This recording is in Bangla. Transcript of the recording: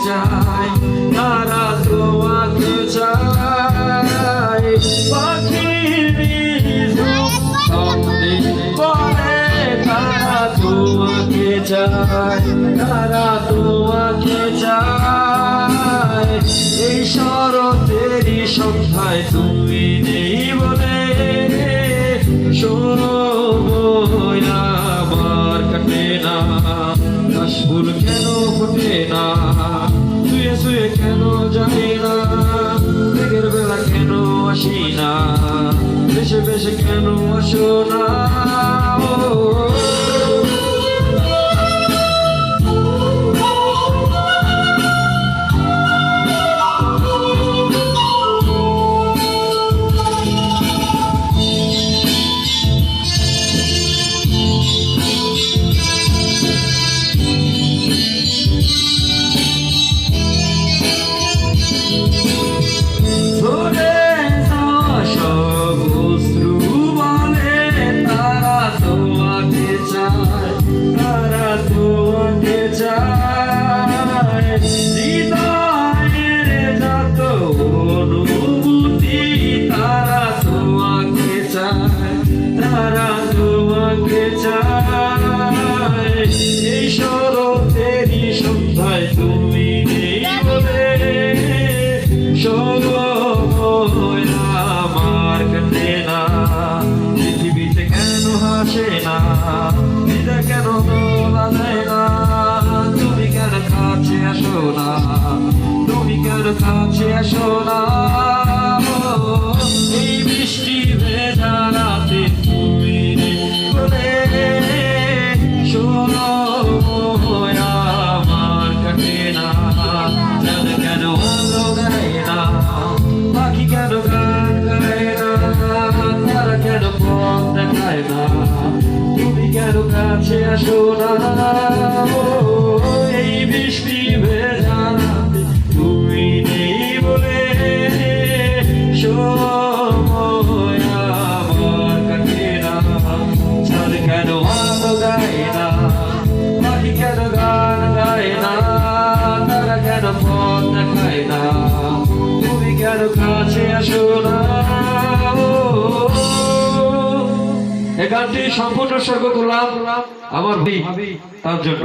চাই তারা ধোয়াতে চাই পাখির পরে তারা তোমাকে চাই তারা তোমাকে চাই এই শরতেরই সন্ধ্যায় তুমি দেশে কেন আসো না? তারা তোমাকে চায় এই শরতেরই সন্ধ্যায় তুমি নেই বলে সরয় আমার কাটে না পৃথিবীতে কেন হাসে না দিদা কেন তোলা দেয় না তুমি কেন কাছে আসো না? তুমি কেন কাছে আসো না? সোনা গানটি সম্পূর্ণ স্বর্গ করলাম আমার ভাবি তার জন্য।